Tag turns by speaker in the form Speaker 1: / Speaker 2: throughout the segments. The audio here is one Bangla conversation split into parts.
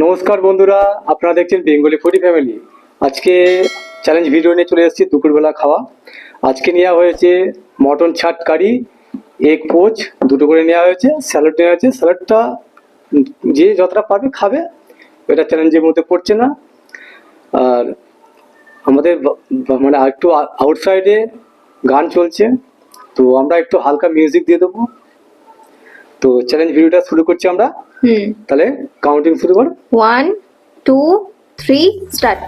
Speaker 1: নমস্কার বন্ধুরা, আপনারা দেখছেন বেঙ্গলি ফুডি ফ্যামিলি। আজকে চ্যালেঞ্জ ভিডিও নিয়ে চলে এসেছি দুপুরবেলা খাওয়া। আজকে নেওয়া হয়েছে মটন ছাট কারি এগ পোচ দুটো করে নেওয়া হয়েছে স্যালাড নেওয়া হয়েছে। স্যালাডটা যে যতটা পারবে খাবে, এটা চ্যালেঞ্জের মধ্যে পড়ছে না। আর আমাদের মানে একটু আউটসাইডে গান চলছে, তো আমরা একটু হালকা মিউজিক দিয়ে দেবো। তো চ্যালেঞ্জ ভিডিওটা শুরু করছি আমরা।
Speaker 2: হুম।
Speaker 1: তাহলে কাউন্টিং শুরু কর।
Speaker 2: ওয়ান টু থ্রি স্টার্ট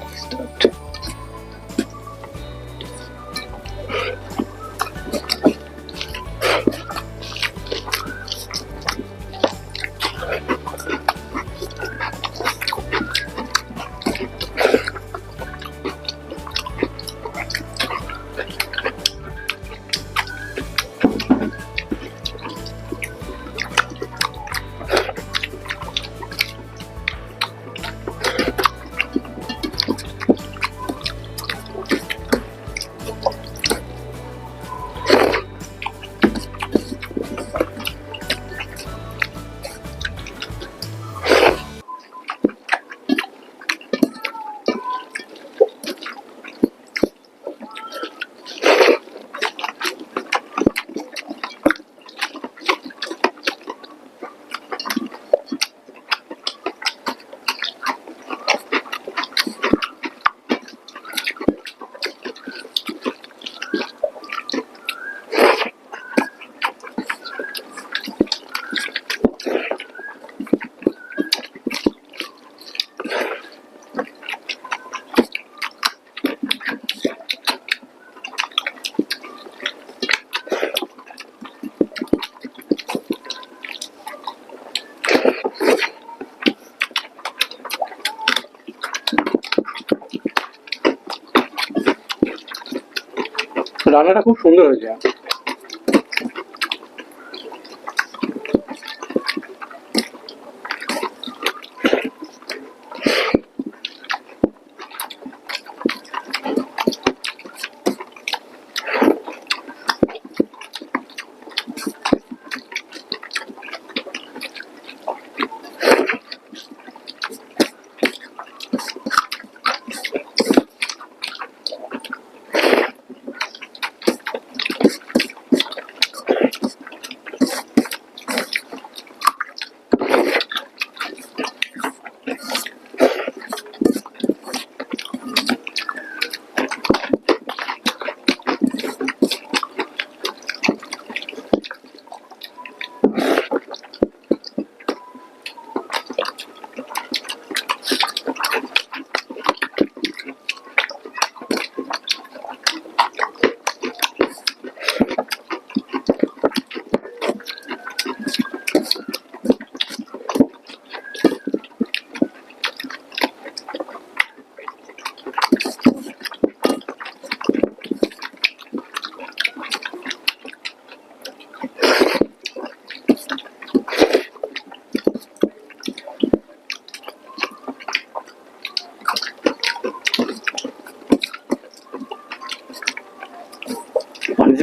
Speaker 1: রান্নাটা খুব সুন্দর হয়েছে।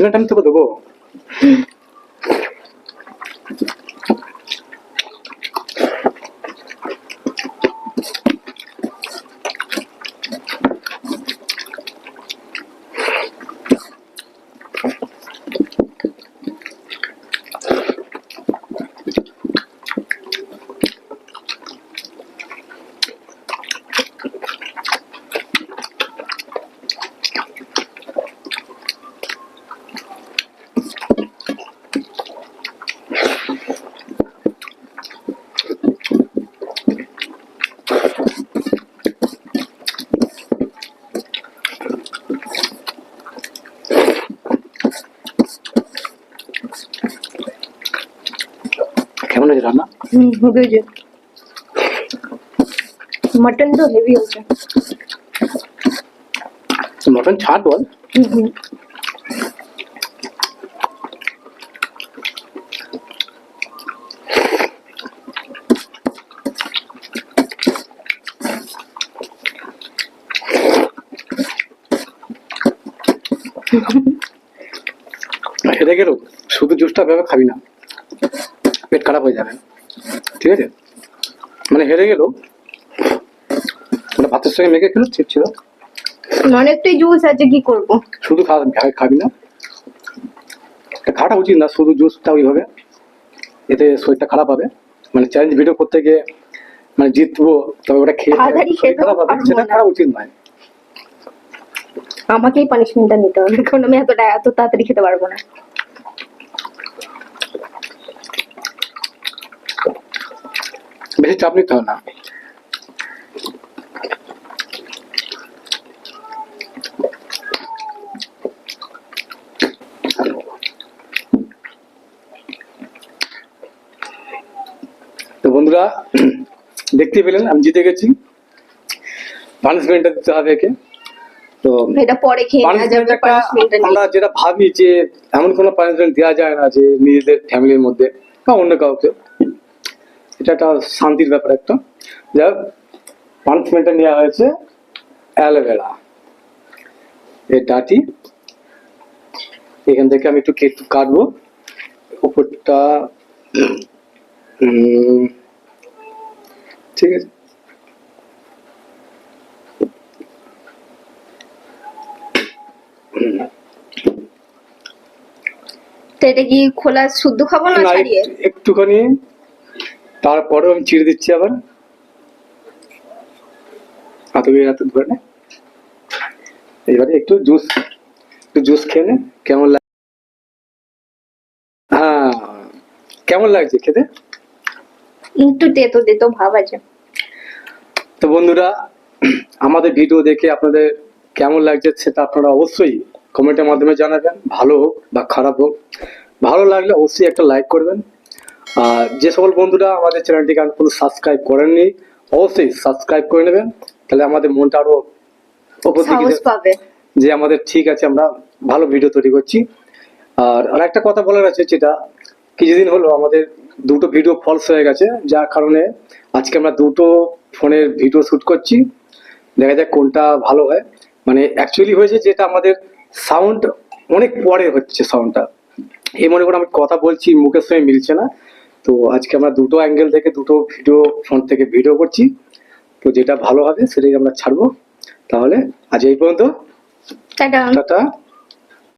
Speaker 1: পানিশমেন্ট আমি তোকে দেবো কেমন হয়েছে রান্না
Speaker 2: হুম হবে যে মটন তো হেভি হচ্ছে
Speaker 1: মটন ছাড় বল
Speaker 2: হুম হুম
Speaker 1: হেরে গেলেও শুধু জুসটা ভেবে খাবি না পেট খারাপ হয়ে যাবে। ঠিক আছে? মানে হেরে গেলেও ওটা ভাতের সঙ্গে মেখে খেলো ঠিক ছিল
Speaker 2: অনেকটাই জুস আছে কি করব?
Speaker 1: শুধু খাবি না। খাওয়াটা উচিত না শুধু জুসটা ওইভাবে। এতে শরীরটা খারাপ হবে। মানে চ্যালেঞ্জ ভিডিও করতে গিয়ে মানে জিতবো তবে ওটা খেয়ে খারাপ হবে সেটা। করা উচিত নয়।
Speaker 2: আমাকেই পানিশমেন্টটা নিতে হবে কারণ আমি এতটা এত তাড়াতাড়ি খেতে পারব না।
Speaker 1: বেশি চাপ নিতে হবে না। তো বন্ধুরা দেখতে পেলেন আমি জিতে গেছি। পানিশমেন্টটা দিতে হবে একে। তো
Speaker 2: এটা পরে খেয়ে
Speaker 1: আমরা যেটা ভাবি যে এমন কোনো পানিশমেন্ট দেওয়া যায় না যে নিজেদের ফ্যামিলির মধ্যে বা অন্য কাউকে। এটা একটা শান্তির ব্যাপার একটা। যা পানিশমেন্টটা নেওয়া হয়েছে অ্যালোভেরা। এই ডাটি এখান থেকে আমি একটু কেটে কাটবো। উপরটা ঠিক আছে।
Speaker 2: তো এটা কি খোলা শুদ্ধ খাব না
Speaker 1: না,
Speaker 2: ছাড়িয়ে?
Speaker 1: একটুখানি তারপরেও আমি চিড়ে দিচ্ছি আবার। হাতে দিয়ে হাতে ধরে নে। এবারে একটু জুস একটু জুস খেয়ে নে। কেমন লাগে হ্যাঁ কেমন লাগছে খেতে?
Speaker 2: একটু তেতো তেতো ভাব আছে।
Speaker 1: তো বন্ধুরা আমাদের ভিডিও দেখে আপনাদের কেমন লাগছে সেটা আপনারা অবশ্যই কমেন্টের মাধ্যমে জানাবেন। ভালো হোক বা খারাপ হোক ভালো লাগলে অবশ্যই একটা লাইক করবেন। আর যে সকল বন্ধুরা আমাদের চ্যানেলটিকে এখনও সাবস্ক্রাইব করেননি অবশ্যই সাবস্ক্রাইব করে নেবেন। তাহলে আমাদের মনটা আরও উপর দিকে যে আমাদের ঠিক আছে আমরা ভালো ভিডিও তৈরি করছি। আর আর একটা কথা বলার আছে যেটা কিছুদিন হলো আমাদের দুটো ভিডিও ফলস হয়ে গেছে যার কারণে আজকে আমরা দুটো ফোনের ভিডিও শুট করছি। দেখা যাক কোনটা ভালো হয়। মানে অ্যাকচুয়ালি হয়েছে যেটা আমাদের সাউন্ড অনেক পরে হচ্ছে সাউন্ডটা এই মনে করে আমি কথা বলছি মুখের সঙ্গে মিলছে না। তো আজকে আমরা দুটো অ্যাঙ্গেল থেকে দুটো ভিডিও ফোন থেকে ভিডিও করছি। তো যেটা ভালো হবে সেটাই আমরা ছাড়বো। তাহলে আজ এই পর্যন্ত। টাটা।